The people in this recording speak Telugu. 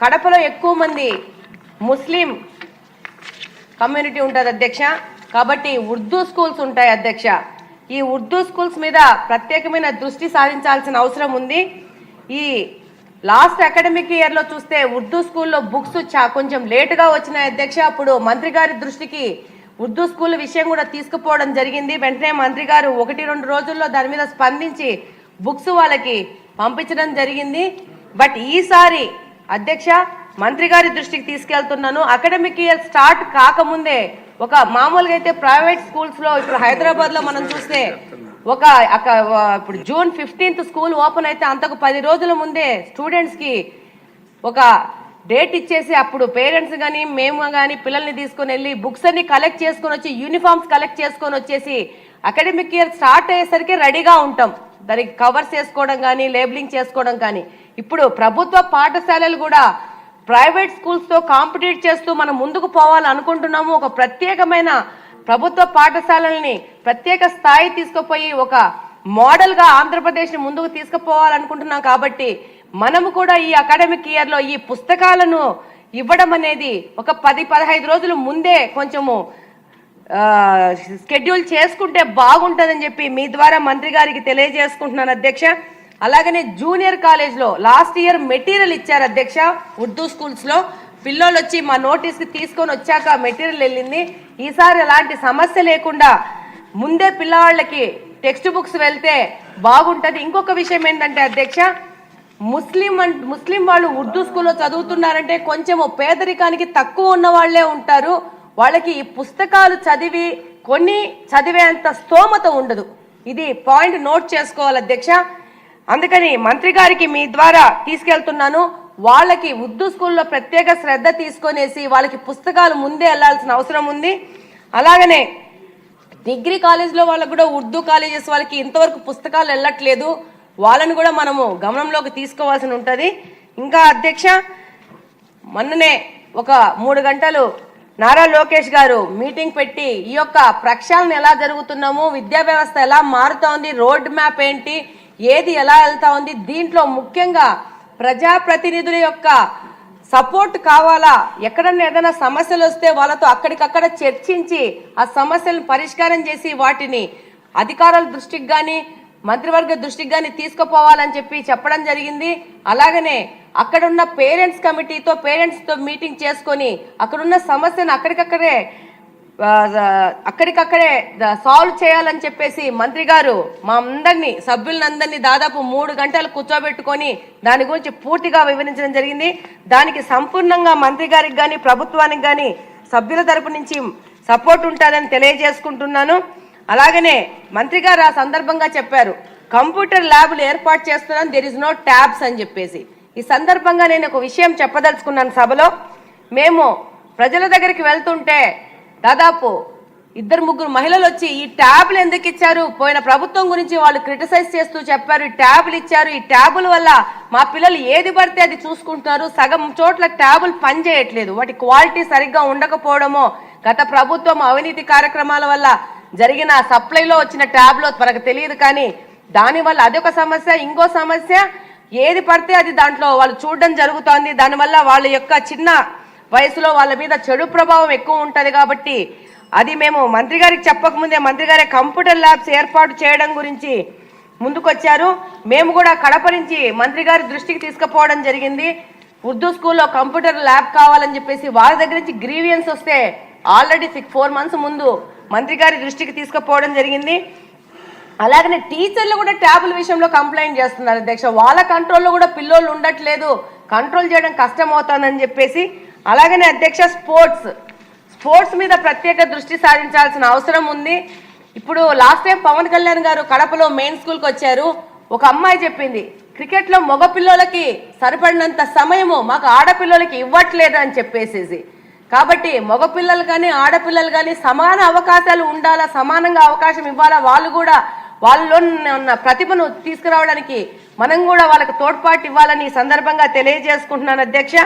కడపలో ఎక్కువ మంది ముస్లిం కమ్యూనిటీ ఉంటుంది అధ్యక్ష. కాబట్టి ఉర్దూ స్కూల్స్ ఉంటాయి అధ్యక్ష. ఈ ఉర్దూ స్కూల్స్ మీద ప్రత్యేకమైన దృష్టి సాధించాల్సిన అవసరం ఉంది. ఈ లాస్ట్ అకాడమిక్ ఇయర్లో చూస్తే ఉర్దూ స్కూల్లో బుక్స్ చా కొంచెం లేటుగా వచ్చినాయి అధ్యక్ష. అప్పుడు మంత్రి గారి దృష్టికి ఉర్దూ స్కూల్ విషయం కూడా తీసుకుపోవడం జరిగింది. వెంటనే మంత్రి గారు ఒకటి రెండు రోజుల్లో దాని మీద స్పందించి బుక్స్ వాళ్ళకి పంపించడం జరిగింది. బట్ ఈసారి అధ్యక్ష మంత్రి గారి దృష్టికి తీసుకెళ్తున్నాను. అకాడమిక్ ఇయర్ స్టార్ట్ కాకముందే ఒక మామూలుగా అయితే ప్రైవేట్ స్కూల్స్లో ఇప్పుడు హైదరాబాద్లో మనం చూస్తే ఒక ఇప్పుడు జూన్ ఫిఫ్టీన్త్ స్కూల్ ఓపెన్ అయితే అంతకు పది రోజుల ముందే స్టూడెంట్స్కి ఒక డేట్ ఇచ్చేసి అప్పుడు పేరెంట్స్ కానీ మేము కానీ పిల్లల్ని తీసుకొని వెళ్ళి బుక్స్ అన్ని కలెక్ట్ చేసుకొని వచ్చి యూనిఫామ్స్ కలెక్ట్ చేసుకొని వచ్చేసి అకాడమిక్ ఇయర్ స్టార్ట్ అయ్యేసరికి రెడీగా ఉంటాం. దానికి కవర్స్ వేసుకోవడం కానీ లేబులింగ్ చేసుకోవడం కానీ. ఇప్పుడు ప్రభుత్వ పాఠశాలలు కూడా ప్రైవేట్ స్కూల్స్తో కాంపిటీట్ చేస్తూ మనం ముందుకు పోవాలనుకుంటున్నాము. ఒక ప్రత్యేకమైన ప్రభుత్వ పాఠశాలల్ని ప్రత్యేక స్థాయి తీసుకుపోయి ఒక మోడల్గా ఆంధ్రప్రదేశ్ని ముందుకు తీసుకుపోవాలనుకుంటున్నాం కాబట్టి మనము కూడా ఈ అకాడమిక్ ఇయర్లో ఈ పుస్తకాలను ఇవ్వడం అనేది ఒక పది పదహైదు రోజులు ముందే కొంచెము షెడ్యూల్ చేసుకుంటే బాగుంటుందని చెప్పి మీ ద్వారా మంత్రి గారికి తెలియజేసుకుంటున్నాను అధ్యక్ష. అలాగనే జూనియర్ కాలేజ్లో లాస్ట్ ఇయర్ మెటీరియల్ ఇచ్చారు అధ్యక్ష. ఉర్దూ స్కూల్స్లో పిల్లలు వచ్చి మా నోటీస్కి తీసుకొని వచ్చాక మెటీరియల్ వెళ్ళింది. ఈసారి ఎలాంటి సమస్య లేకుండా ముందే పిల్లవాళ్ళకి టెక్స్ట్ బుక్స్ వెళ్తే బాగుంటుంది. ఇంకొక విషయం ఏంటంటే అధ్యక్ష ముస్లిం ముస్లిం వాళ్ళు ఉర్దూ స్కూల్లో చదువుతున్నారంటే కొంచెము పేదరికానికి తక్కువ ఉన్న వాళ్ళే ఉంటారు. వాళ్ళకి ఈ పుస్తకాలు చదివి కొన్ని చదివేంత స్తోమత ఉండదు. ఇది పాయింట్ నోట్ చేసుకోవాలి అధ్యక్ష. అందుకని మంత్రి గారికి మీ ద్వారా తీసుకెళ్తున్నాను. వాళ్ళకి ఉర్దూ స్కూల్లో ప్రత్యేక శ్రద్ధ తీసుకొనేసి వాళ్ళకి పుస్తకాలు ముందే వెళ్ళాల్సిన అవసరం ఉంది. అలాగనే డిగ్రీ కాలేజ్లో వాళ్ళకు కూడా ఉర్దూ కాలేజెస్ వాళ్ళకి ఇంతవరకు పుస్తకాలు వెళ్ళట్లేదు. వాళ్ళని కూడా మనము గమనంలోకి తీసుకోవాల్సి ఉంటుంది. ఇంకా అధ్యక్ష మొన్ననే ఒక మూడు గంటలు నారా లోకేష్ గారు మీటింగ్ పెట్టి ఈ యొక్క ప్రక్షాళన ఎలా జరుగుతున్నాము విద్యా వ్యవస్థ ఎలా మారుతోంది రోడ్ మ్యాప్ ఏంటి ఏది ఎలా వెళ్తా ఉంది? దీంట్లో ముఖ్యంగా ప్రజాప్రతినిధుల యొక్క సపోర్ట్ కావాలా? ఎక్కడన్నా ఏదైనా సమస్యలు వస్తే వాళ్ళతో అక్కడికక్కడ చర్చించి ఆ సమస్యలను పరిష్కారం చేసి వాటిని అధికారుల దృష్టికి కానీ మంత్రివర్గ దృష్టికి కానీ తీసుకుపోవాలని చెప్పి చెప్పడం జరిగింది. అలాగనే అక్కడున్న పేరెంట్స్ కమిటీతో పేరెంట్స్తో మీటింగ్ చేసుకొని అక్కడున్న సమస్యను అక్కడికక్కడే అక్కడికక్కడే సాల్వ్ చేయాలని చెప్పేసి మంత్రి గారు మా అందరినీ సభ్యులందరినీ దాదాపు మూడు గంటలు కూర్చోబెట్టుకొని దాని గురించి పూర్తిగా వివరించడం జరిగింది. దానికి సంపూర్ణంగా మంత్రి గారికి కానీ ప్రభుత్వానికి కానీ సభ్యుల తరపు నుంచి సపోర్ట్ ఉంటుందని తెలియజేసుకుంటున్నాను. అలాగనే మంత్రి గారు ఆ సందర్భంగా చెప్పారు కంప్యూటర్ ల్యాబ్లు ఏర్పాటు చేస్తున్నాం దెర్ ఇస్ నో ట్యాబ్స్ అని చెప్పేసి. ఈ సందర్భంగా నేను ఒక విషయం చెప్పదలుచుకున్నాను సభలో. మేము ప్రజల దగ్గరికి వెళ్తుంటే దాదాపు ఇద్దరు ముగ్గురు మహిళలు వచ్చి ఈ ట్యాబ్లు ఎందుకు ఇచ్చారు? పోయిన ప్రభుత్వం గురించి వాళ్ళు క్రిటిసైజ్ చేస్తూ చెప్పారు ఈ ట్యాబ్లు ఇచ్చారు. ఈ ట్యాబుల వల్ల మా పిల్లలు ఏది పడితే అది చూసుకుంటున్నారు. సగం చోట్ల ట్యాబులు పనిచేయట్లేదు వాటి క్వాలిటీ సరిగ్గా ఉండకపోవడమో గత ప్రభుత్వం అవినీతి కార్యక్రమాల వల్ల జరిగిన సప్లైలో వచ్చిన ట్యాబ్లో మనకు తెలియదు కానీ దానివల్ల అదొక సమస్య ఇంకో సమస్య. ఏది పడితే అది దాంట్లో వాళ్ళు చూడడం జరుగుతోంది. దానివల్ల వాళ్ళ యొక్క చిన్న వయసులో వాళ్ళ మీద చెడు ప్రభావం ఎక్కువ ఉంటుంది కాబట్టి అది మేము మంత్రి గారికి చెప్పకముందే మంత్రి గారే కంప్యూటర్ ల్యాబ్స్ ఏర్పాటు చేయడం గురించి ముందుకొచ్చారు. మేము కూడా కడప నుంచి మంత్రి గారి దృష్టికి తీసుకుపోవడం జరిగింది. ఉర్దూ స్కూల్లో కంప్యూటర్ ల్యాబ్ కావాలని చెప్పేసి వాళ్ళ దగ్గర నుంచి గ్రీవియన్స్ వస్తే ఆల్రెడీ సిక్స్ ఫోర్ మంత్స్ ముందు మంత్రి గారి దృష్టికి తీసుకుపోవడం జరిగింది. అలాగనే టీచర్లు కూడా ట్యాబుల విషయంలో కంప్లైంట్ చేస్తున్నారు అధ్యక్ష. వాళ్ళ కంట్రోల్లో కూడా పిల్లోళ్ళు ఉండట్లేదు. కంట్రోల్ చేయడం కష్టం అవుతుందని చెప్పేసి అలాగనే అధ్యక్ష స్పోర్ట్స్. స్పోర్ట్స్ మీద ప్రత్యేక దృష్టి సారించాల్సిన అవసరం ఉంది. ఇప్పుడు లాస్ట్ టైం పవన్ కళ్యాణ్ గారు కడపలో మెయిన్ స్కూల్కి వచ్చారు. ఒక అమ్మాయి చెప్పింది క్రికెట్లో మగ పిల్లలకి సరిపడినంత సమయము మాకు ఆడపిల్లలకి ఇవ్వట్లేదు అని చెప్పేసేసి. కాబట్టి మగపిల్లలు కానీ ఆడపిల్లలు కానీ సమాన అవకాశాలు ఉండాలా సమానంగా అవకాశం ఇవ్వాలా వాళ్ళు కూడా వాళ్ళలో ఉన్న ప్రతిభను తీసుకురావడానికి మనం కూడా వాళ్ళకి తోడ్పాటు ఇవ్వాలని ఈ సందర్భంగా తెలియజేసుకుంటున్నాను అధ్యక్ష.